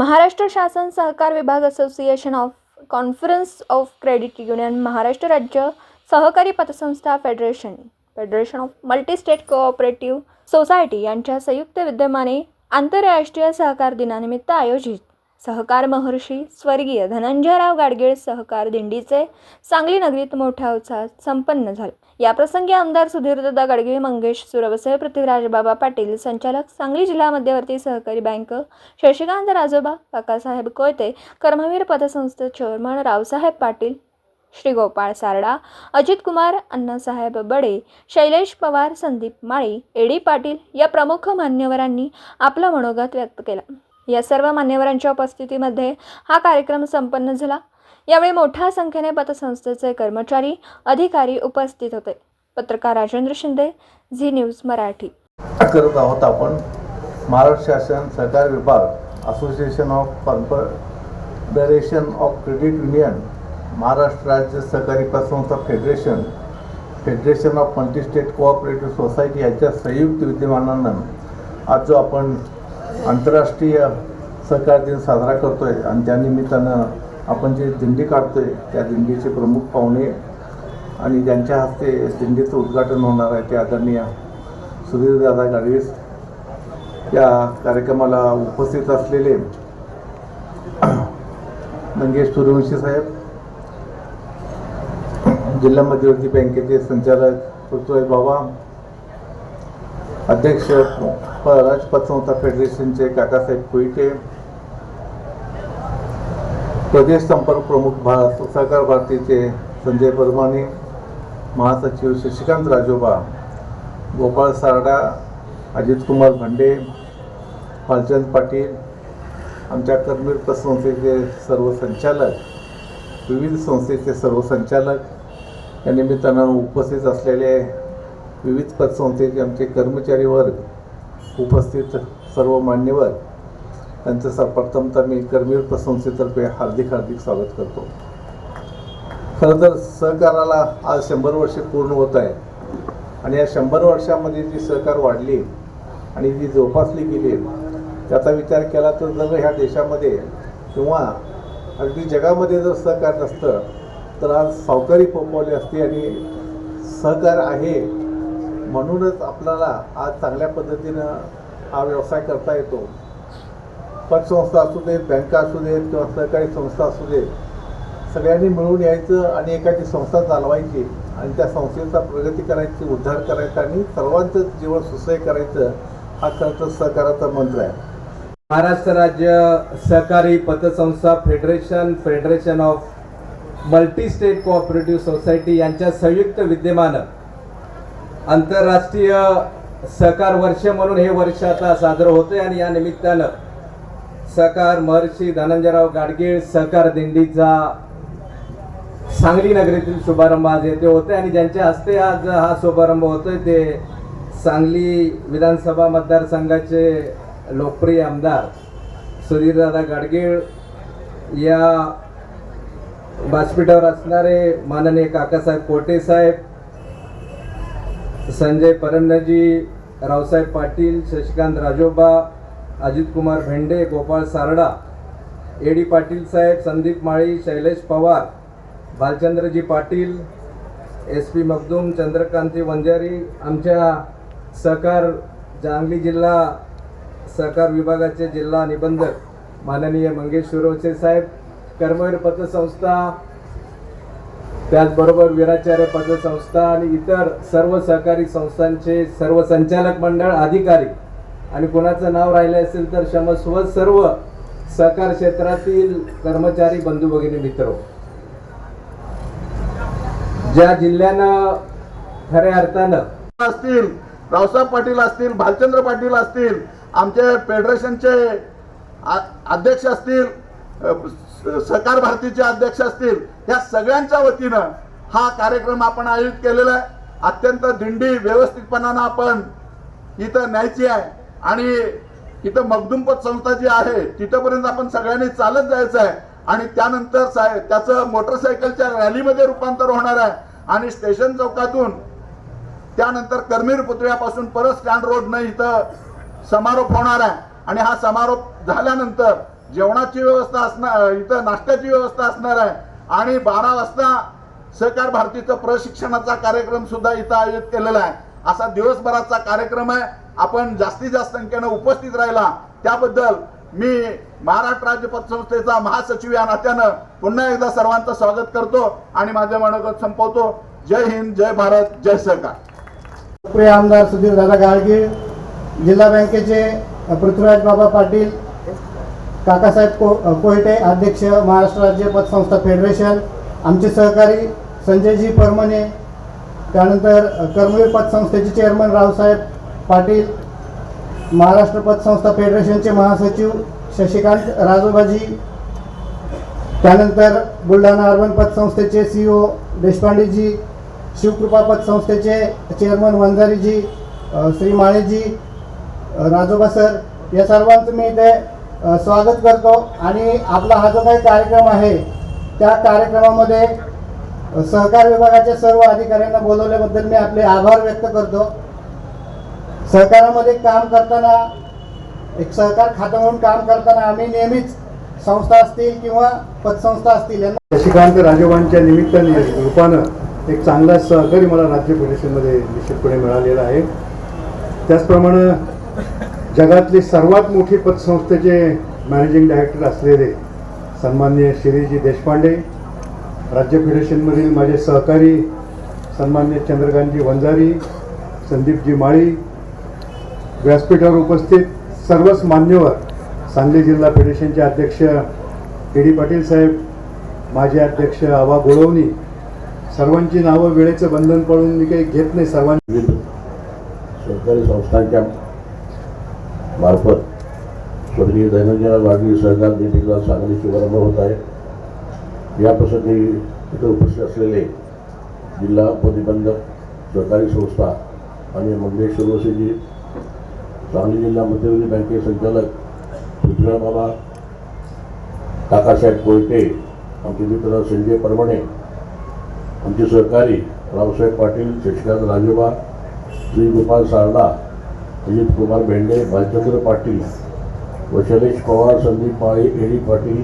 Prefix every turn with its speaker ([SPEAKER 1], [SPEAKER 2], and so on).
[SPEAKER 1] महाराष्ट्र शासन सहकार विभाग association of conference of credit union Maharashtra राज्य सहकारी पतसंस्था federation federation of multi state cooperative society यांच्या संयुक्त विद्यमाने आंतरराष्ट्रीय सहकार दिनानिमित्त आयोजित सहकार महर्षी स्वर्गीय धनंजयराव गाडगीळ सहकार दिंडीचे सांगली नगरीत मोठ्या उत्साहात संपन्न झाले. याप्रसंगी आमदार सुधीरदादा गाडगीळ मंगेश सुरवसे पृथ्वीराज बाबा पाटील संचालक सांगली जिल्हा मध्यवर्ती सहकारी bank Shashikant Rajoba Kakasaheb कोयते Karmaveer पतसंस्थे chairman Raosaheb Patil Shri Gopal Sarda Ajit Kumar Annasaheb Bade Shailesh Pawar Sandeep Mali A D Patil या प्रमुख मान्यवरांनी आपलं मनोगत व्यक्त केलं. या सर्व मान्यवरांच्या उपस्थितीमध्ये हा कार्यक्रम संपन्न झाला. यावेळी मोठ्या संख्येने पतसंस्थेचे कर्मचारी अधिकारी उपस्थित होते. पत्रकार राजेंद्र शिंदे झी न्यूज मराठी.
[SPEAKER 2] करत आहोत आपण? महाराष्ट्र शासन सहकार विभाग association of confederation of credit union Maharashtra राज्य सहकारी पतसंस्था federation federation of multi state cooperative society यांच्या संयुक्त विद्यमानानं आज जो आपण आंतरराष्ट्रीय सहकार दिन साजरा करतोय आणि त्यानिमित्तानं आपण जे दिंडी काढतोय त्या दिंडीचे प्रमुख पाहुणे आणि ज्यांच्या हस्ते दिंडीचं उद्घाटन होणार आहे ते आदरणीय सुधीरदादा गाडवीस या कार्यक्रमाला उपस्थित असलेले मंगेश सूर्यवंशी साहेब जिल्हा मध्यवर्ती बँकेचे संचालक पृथ्वीराज बाबा अध्यक्ष राजपतसंस्था फेडरेशनचे काकासाहेब कुईटे प्रदेश संपर्क प्रमुख भारत सहकार भारतीचे संजय परमाने महासचिव शशिकांत राजोबा गोपाळ सारडा अजित कुमार भंडे भालचंद पाटील आमच्या कर्मीर संस्थेचे सर्व संचालक विविध संस्थेचे सर्व संचालक या निमित्तानं उपस्थित असलेले विविध पतसंस्थेचे आमचे कर्मचारी वर्ग उपस्थित सर्व मान्यवर त्यांचं स प्रथमतः मी कर्मीर पतसंस्थेतर्फे हार्दिक हार्दिक स्वागत करतो. खरं तर सहकाराला आज शंभर वर्षे पूर्ण होत आहे आणि या शंभर वर्षामध्ये जी सहकार वाढली आणि जी जोपासली गेली त्याचा विचार केला तर जर ह्या देशामध्ये किंवा अगदी जगामध्ये जर सहकार नसतं तर आज सावकारी फोपवली असते आणि सहकार आहे म्हणूनच आपल्याला आज चांगल्या पद्धतीनं हा व्यवसाय करता येतो. पतसंस्था असू देत बँका असू देत किंवा सहकारी संस्था असू देत सगळ्यांनी मिळून यायचं आणि एखादी संस्था चालवायची आणि त्या संस्थेचा प्रगती करायची उद्धार करायचा आणि सर्वांचं जीवन सुसह्य करायचं हा खरं तर सहकाराचा मंत्र आहे.
[SPEAKER 3] महाराष्ट्र राज्य सहकारी पतसंस्था federation federation of multi state cooperative society यांच्या संयुक्त विद्यमानं आंतरराष्ट्रीय सहकार वर्ष म्हणून हे वर्ष आता साजरं होतं आणि या निमित्तानं सहकार महर्षी धनंजयराव गाडगीळ सहकार दिंडीचा सांगली नगरीतील शुभारंभ आज येथे होते आणि ज्यांच्या हस्ते आज हा शुभारंभ होतोय ते सांगली विधानसभा मतदारसंघाचे लोकप्रिय आमदार सुधीरदादा गाडगीळ या व्यासपीठावर असणारे माननीय Kakasaheb Kote saheb Sanjay Parandaji Raosaheb Patil Shashikant Rajoba Ajitkumar Bhende Gopal Sarda A D Patil Saheb Sandeep Mali Shailesh Pawar Bhalchandraji Patil S P Makhdoom Chandrakanti Vanjari आमच्या सहकार जांगली जिल्हा सहकार विभागाचे जिल्हा निबंधक माननीय मंगेश शिरोचे साहेब कर्मवीर पतसंस्था त्याचबरोबर वीराचार्य पतसंस्था आणि इतर सर्व सहकारी संस्थांचे सर्व संचालक मंडळ अधिकारी आणि कोणाचं नाव राहिलं असेल तर क्षमस्व सर्व सहकार क्षेत्रातील कर्मचारी बंधू भगिनी मित्र. ज्या जिल्ह्यानं खऱ्या अर्थानं
[SPEAKER 4] असतील रावसाहेब पाटील असतील भालचंद्र पाटील असतील आमचे फेडरेशनचे अध्यक्ष असतील सहकार भारतीचे अध्यक्ष असतील या सगळ्यांच्या वतीनं हा कार्यक्रम आपण आयोजित केलेला आहे. अत्यंत दिंडी व्यवस्थितपणानं आपण इथं न्यायची आहे. आणि इथं मगदुमपत संस्था जी आहे तिथंपर्यंत आपण सगळ्यांनी चालत जायचं आहे. आणि त्यानंतर साहेब त्याचं मोटरसायकलच्या रॅलीमध्ये रूपांतर होणार आहे. आणि स्टेशन चौकातून त्यानंतर करमीर पुतळ्यापासून परत स्टँड रोडनं इथं समारोप होणार आहे. आणि हा समारोप झाल्यानंतर जेवणाची व्यवस्था असणार इथं नाश्त्याची व्यवस्था असणार आहे. आणि बारा वाजता सहकार भारतीचं प्रशिक्षणाचा कार्यक्रम सुद्धा इथं आयोजित केलेला आहे. असा दिवसभराचा कार्यक्रम आहे. आपण जास्तीत जास्त संख्येनं उपस्थित राहिला. त्याबद्दल मी महाराष्ट्र राज्य पतसंस्थेचा महासचिव या नात्यानं पुन्हा एकदा सर्वांचं स्वागत करतो आणि माझे मनोगत संपवतो. जय हिंद जय भारत जय सहकार.
[SPEAKER 5] लोकप्रिय आमदार सुधीर दादा गाळगी जिल्हा बँकेचे पृथ्वीराज बाबा पाटील काकासाहेब को कोयटे अध्यक्ष महाराष्ट्र राज्य पतसंस्था फेडरेशन आमचे सहकारी संजयजी परमणे त्यानंतर कर्मवीर पतसंस्थेचे चेअरमन रावसाहेब पाटील महाराष्ट्र पतसंस्था फेडरेशनचे महासचिव शशिकांत राजोबाजी त्यानंतर बुलढाणा अर्बन पतसंस्थेचे सी ओ देशपांडेजी शिवकृपा पतसंस्थेचे चेअरमन वंजारीजी श्री माळेजी राजोबा सर या सर्वांचं मी इथे स्वागत करतो. आणि आपला हा जो काही कार्यक्रम आहे त्या कार्यक्रमामध्ये सहकार विभागाच्या सर्व अधिकाऱ्यांना बोलवल्याबद्दल मी आपले आभार व्यक्त करतो. सहकारामध्ये काम करताना एक सहकार खातं म्हणून काम करताना आम्ही नेहमीच संस्था असतील किंवा पतसंस्था असतील यांना
[SPEAKER 6] शशिकांत राजवांच्या निमित्ताने रूपानं एक चांगला सहकारी मला राज्य परिषदेमध्ये निश्चितपणे मिळालेला आहे. त्याचप्रमाणे जगातली सर्वात मोठी पतसंस्थेचे मॅनेजिंग डायरेक्टर असलेले सन्मान्य श्रीजी देशपांडे राज्य फेडरेशनमधील माझे सहकारी सन्मान्य चंद्रकांतजी वंजारी संदीपजी माळी व्यासपीठावर उपस्थित सर्वच मान्यवर सांगली जिल्हा फेडरेशनचे अध्यक्ष ए डी पाटील साहेब माझे अध्यक्ष आवा गोळवणी सर्वांची नावं वेळेचं बंधन पडून मी काही घेत नाही सर्वांची
[SPEAKER 7] विविध सरकारी संस्थांच्या मार्फत स्वर्गीय धनंजय वाढवी सहकार निधीचा चांगली शुभारंभ होत आहे या प्रसंगी इथं उपस्थित असलेले जिल्हा उपनिबंधक सहकारी संस्था आणि मंगेश सुरवसेजी सांगली जिल्हा मध्यवर्ती बँके संचालक पृथ्वीराज काकासाहेब कोयटे आमचे मित्र संजय परमणे आमचे सहकारी रावसाहेब पाटील शशिकांत राजोबा श्री गोपाल सारडा अजित कुमार भेंडे भालचंद्र पाटील व शैलेश पवार संदीप माळी एडी पाटील